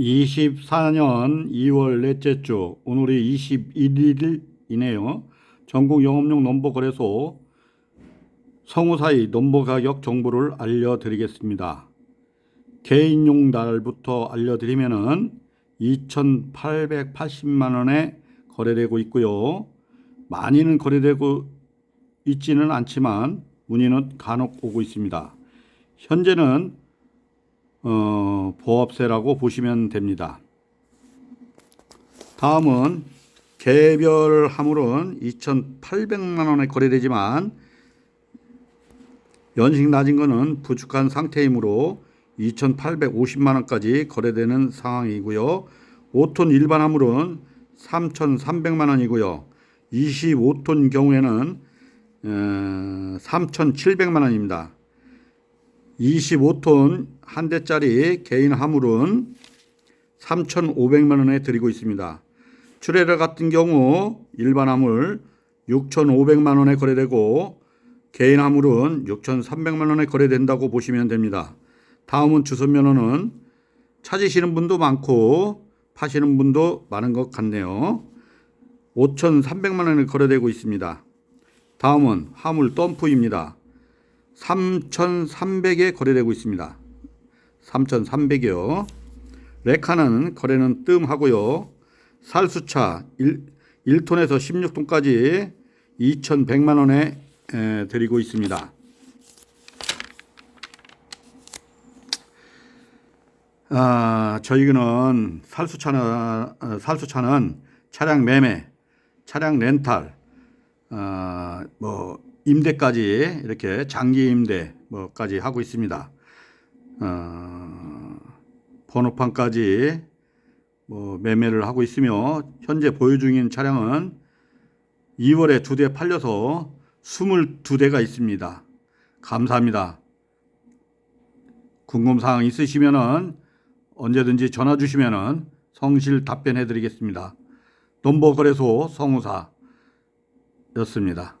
2024년 2월 넷째 주 오늘이 21일이네요. 전국 영업용 넘버 거래소 성우사의 넘버 가격 정보를 알려드리겠습니다. 개인용 날부터 알려드리면은 2,880만 원에 거래되고 있고요. 많이는 거래되고 있지는 않지만 문의는 간혹 오고 있습니다. 현재는 어, 보합세라고 보시면 됩니다. 다음은 개별 화물은 2,800만 원에 거래되지만 연식 낮은 거는 부족한 상태이므로 2,850만 원까지 거래되는 상황이고요. 5톤 일반 화물은 3,300만 원이고요. 25톤 경우에는 어, 3,700만 원입니다. 25톤 한 대짜리 개인 화물은 3,500만 원에 드리고 있습니다. 트레일러 같은 경우 일반 화물 6,500만 원에 거래되고 개인 화물은 6,300만 원에 거래된다고 보시면 됩니다. 다음은 주선 면허는 찾으시는 분도 많고 파시는 분도 많은 것 같네요. 5,300만 원에 거래되고 있습니다. 다음은 화물 덤프입니다. 3,300에 거래되고 있습니다. 3,300이요. 레카는 거래는 뜸하고요. 살수차 1, 1톤에서 16톤까지 2,100만 원에 에, 드리고 있습니다. 아, 저희는 살수차는 어, 살수차는 차량 매매, 차량 렌탈, 어, 뭐 임대까지 이렇게 장기 임대 뭐까지 하고 있습니다. 어, 번호판까지 뭐 매매를 하고 있으며 현재 보유 중인 차량은 2월에 두 대 팔려서 22대가 있습니다. 감사합니다. 궁금 사항 있으시면은 언제든지 전화 주시면은 성실 답변해 드리겠습니다. 넘버 거래소 성우사였습니다.